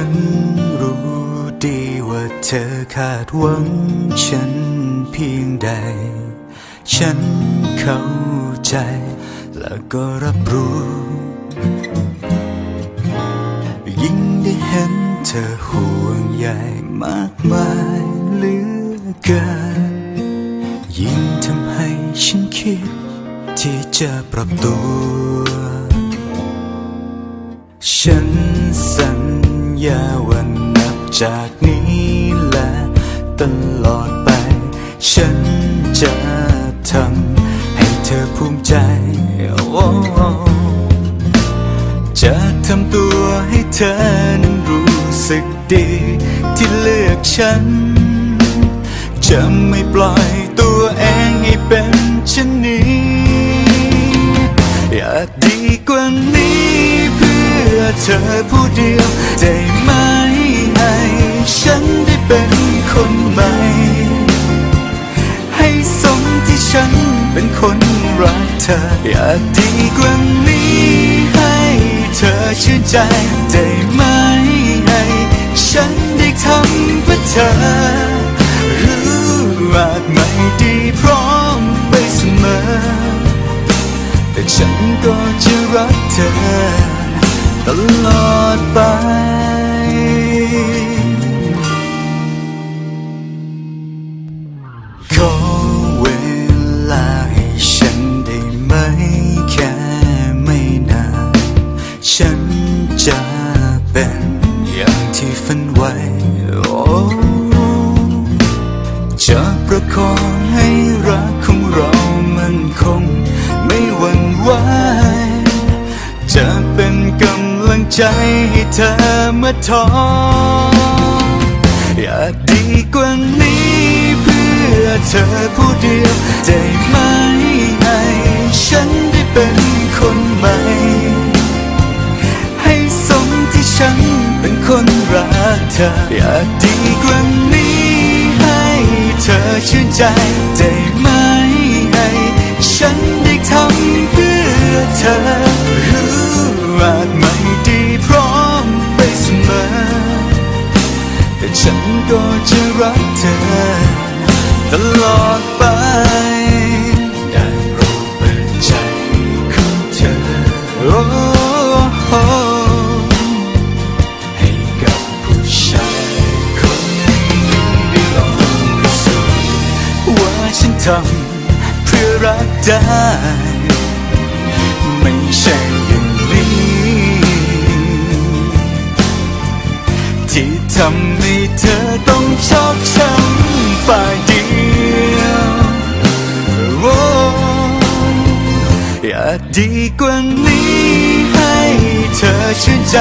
ันรู้ดีว่าเธอคาดหวังฉันเพียงใด ฉันเข้าใจและก็รับรู้ ยิ่งได้เห็นเธอห่วงใยมากมายเหลือเกิน ยิ่งทำให้ฉันคิดที่จะปรับตัว ฉันสัญ ญาว่านับจากนี้และตลอดไป ฉันจะทำให้เธอภูมิใจโอ้จะทำตัวให้เธอนั้นรู้สึกดี ที่เลือกฉัน จะไม่ปล่อย เธอผู้เดียวได้ไหมให้ฉันได้เป็นคนใหม่ ให้สมที่ฉันเป็นคนรักเธอ อยากดีกว่านี้ให้เธอชื่นใจได้ไหมให้ฉันได้ทำเพื่อเธอรู้ว่าไม่ดีพร้อมไปเสมอ แต่ฉันก็จะรักเธอ ตลอดไปขอเวลาให้ฉันได้ไหมแค่ไม่นาน ฉันจะเป็นอย่างที่ฝันไว้ โอ้จะประคอง ใจให้เธอเมื่อท้ออยากดีกว่านี้เพื่อเธอผู้เดียวได้ไหมให้ฉันได้เป็นคนใหม่ ให้สมที่ฉันเป็นคนรักเธอ อยากดีกว่านี้ให้เธอชื่นใจได้ไหม ทำเพื่อรักได้ ไม่ใช่อย่างนี้ ที่ทำให้เธอต้องชอกช้ำฝ่ายเดียวโอ้อยากดีกว่านี้ให้เธอชื่นใจ